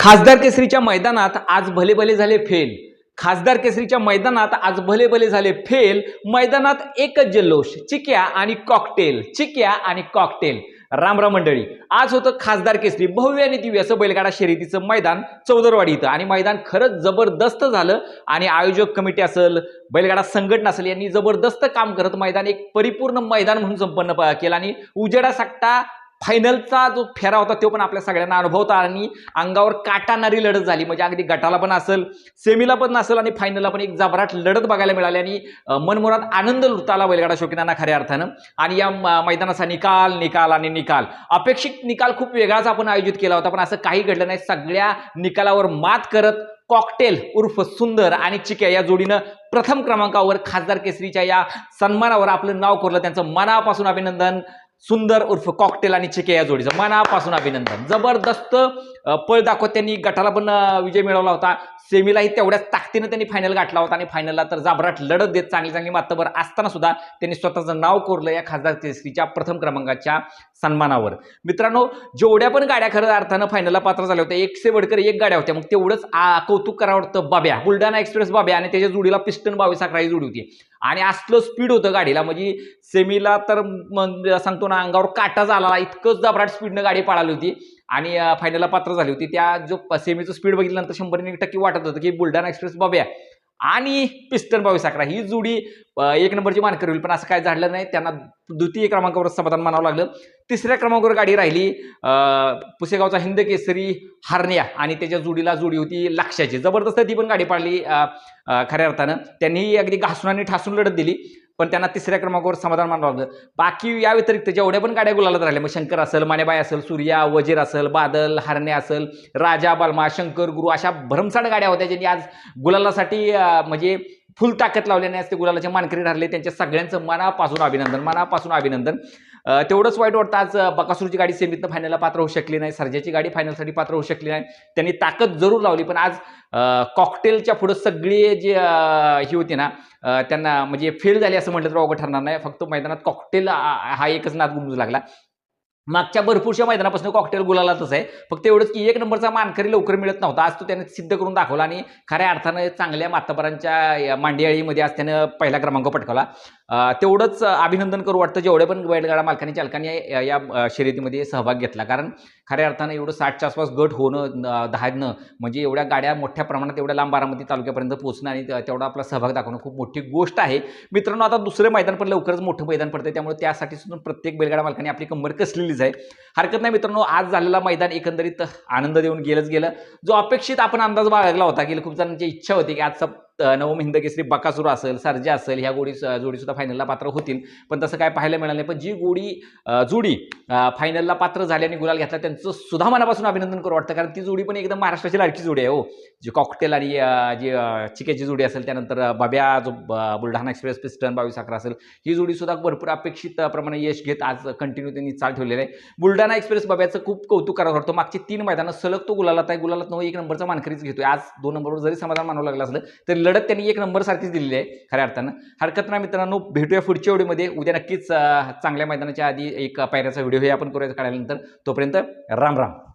खासदार केसरीच्या मैदानात आज भले भले झाले फेल. खासदार केसरीच्या मैदानात आज भले भले झाले फेल. मैदानात एकच जल्लोष चिक्या आणि कॉकटेल चिक्या आणि कॉकटेल रामराम मंडळी आज होतं खासदार केसरी. भव्य आणि दिव्य असं बैलगाडा शर्यतीचं मैदान चौदरवाडी इथं. आणि मैदान खरंच जबरदस्त झालं. आणि आयोजक कमिटी असेल बैलगाडा संघटना असेल यांनी जबरदस्त काम करत मैदान एक परिपूर्ण मैदान म्हणून संपन्न केलं. आणि उजेडा साकटा फायनलचा जो फेरा होता तो पण आपल्या सगळ्यांना अनुभवता आणि अंगावर काटाणारी लढत झाली. म्हणजे अगदी गटाला पण असेल सेमीला पण असेल आणि फायनलला पण एक जबराट लढत बघायला मिळाली आणि मनमोरात आनंद लुटताला बैलगाडा शौकीनांना खऱ्या अर्थानं. आणि या म- मैदानाचा निकाल निकाल आणि निकाल. अपेक्षित निकाल खूप वेगळाच आपण आयोजित केला होता पण असं काही घडलं नाही. सगळ्या निकालावर मात करत कॉकटेल उर्फ सुंदर आणि चिक्या या जोडीनं प्रथम क्रमांकावर खासदार केसरीच्या या सन्मानावर आपलं नाव कोरलं. त्यांचं मनापासून अभिनंदन. सुंदर उर्फ कॉकटेल आणि चिके या जोडीचं. मनापासून अभिनंदन. जबरदस्त पळ दाखवत त्यांनी गटाला पण विजय मिळवला होता. सेमीलाही तेवढ्याच ताकदीनं त्यांनी फायनल गाठला होता आणि फायनलला तर जाबराट लढत देत चांगली चांगली मातबर असताना सुद्धा त्यांनी स्वतःचं नाव कोरलं या खासदार केसरीच्या प्रथम क्रमांकाच्या सन्मानावर. मित्रांनो जेवढ्या पण गाड्या खरं अर्थानं फायनलला पात्र झाल्या होत्या एकशे वडकर एक गाड्या होत्या. मग तेवढंच आ, कौतुक करावं वाटतं बाब्या. बुलढाणा एक्सप्रेस बाब्या आणि त्याच्या जोडीला पिस्टन बावीस अकरा ही जोडी होती. आणि असलं स्पीड होतं गाडीला. म्हणजे सेमीला तर मग म्हणजे सांगतो ना अंगावर काटा झाला इतकंच जबराट स्पीडनं गाडी पळाली होती. आणि फायनलला पात्र झाली होती. त्या जो सेमीचं स्पीड बघितल्यानंतर शंभर एक टक्के वाटत होतं की बुलढाणा एक्सप्रेस बाब्या आणि पिस्टन बावीस अकरा. ही जोडी एक नंबरची मानकरी होईल पण असं काय झालं नाही. त्यांना द्वितीय क्रमांकावर समाधान मानावं लागलं. तिसऱ्या क्रमांकावर गाडी राहिली पुसेगावचा हिंद केसरी हारण्या आणि त्याच्या जोडीला जोडी होती लक्षाची जबरदस्त ती पण गाडी पाडली खऱ्या अर्थानं. त्यांनी अगदी घासून आणि ठासून लढत दिली. पण त्यांना तिसऱ्या क्रमांकावर समाधान मानावं लागलं. बाकी या व्यतिरिक्त जेवढ्या पण गाड्या गुलालात राहिल्या मग शंकर असेल मानेबाई असेल सूर्या वजीर असेल बादल हरणे असेल राजा बालमा शंकर गुरु अशा भरमसाठ गाड्या होत्या ज्यांनी आज गुलालासाठी म्हणजे फुल ताकद लावल्याने आज ते गुलालाचे मानकरी ठरले. त्यांच्या सगळ्यांचं मनापासून अभिनंदन मनापासून अभिनंदन. तेवढंच वाईट वाटतं. आज बकासूरची गाडी सेमीतनं फायनलला पात्र होऊ शकली नाही. सर्जाची गाडी फायनलसाठी पात्र होऊ शकली नाही. त्यांनी ताकद जरूर लावली. पण आज कॉकटेलच्या पुढं सगळी जी ही होती ना त्यांना म्हणजे फेल झाली असं म्हटलं तर अवघड ठरणार नाही. फक्त मैदानात कॉकटेल हा एकच नाद गुंजू लागला. मागच्या भरपूरशा मैदानापासून कॉकटेल गुलालातच आहे. फक्त एवढंच की एक नंबरचा मानकरी लवकर मिळत नव्हता. आज तो त्याने सिद्ध करून दाखवला आणि खऱ्या अर्थानं चांगल्या मातापरांच्या मांडियाळीमध्ये आज त्यानं पहिला क्रमांक पटकावला. तेवढंच अभिनंदन करू वाटतं जेवढे पण बैलगाडा मालकांनी चालकांनी या- या शर्यतीमध्ये सहभाग घेतला. कारण खऱ्या अर्थानं एवढं साठच्या आसपास गट होणं धाडणं म्हणजे एवढ्या गाड्या मोठ्या प्रमाणात एवढ्या लांब बारामती तालुक्यापर्यंत पोहोचणं आणि तेवढा आपला सहभाग दाखवणं खूप मोठी गोष्ट आहे. मित्रांनो आता दुसरं मैदान पण लवकरच मोठं मैदान पडतं त्यामुळे त्यासाठी सुद्धा प्रत्येक बैलगाडा मालकाने आपली कंबर कसलेलीच आहे. हरकत नाही मित्रांनो आज झालेला मैदान एकंदरीत आनंद देऊन गेलंच गेलं. जो अपेक्षित आपण अंदाज बाळगला होता की खूप जणांची इच्छा होती की आजचा नवम हिंद केसरी बकासूर असेल सर्जा असेल ह्या गोडी जोडीसुद्धा फायनलला पात्र होतील. पण तसं काय पाहायला मिळालं नाही. पण जी गोडी जोडी फायनलला पात्र झाल्याने गुलाल घेतला त्यांचं सुद्धा मनापासून अभिनंदन करू वाटतं. कारण ती जोडी पण एकदम महाराष्ट्राची लाडकी जोडी आहे हो. जी कॉकटेल आणि जी चिकेची जोडी असेल त्यानंतर बब्या जो ब- बुलढाणा एक्सप्रेस पिस्टन बावीस अकरा असेल ही जोडीसुद्धा भरपूर अपेक्षित प्रमाणे यश घेत आज कंटिन्यू त्यांनी चाल ठेवलेलं आहे. बुलढाणा एक्सप्रेस बाब्याचं खूप कौतुक करावं वाटतो. मागची तीन मैदानं सलग तो गुलालात आहे. गुलालात नऊ एक नंबरचा मानकरीच घेतोय. आज दोन नंबरवर जरी समाधान मानावं लागलं असलं तरी लढत त्यांनी एक नंबर सारखीच दिलेली आहे खऱ्या अर्थानं. हरकत नाही मित्रांनो भेटूया पुढच्या व्हिडिओमध्ये उद्या नक्कीच चांगल्या मैदानाच्या आधी एक पायऱ्याचा व्हिडिओ हे आपण करूया काढल्यानंतर तोपर्यंत राम राम.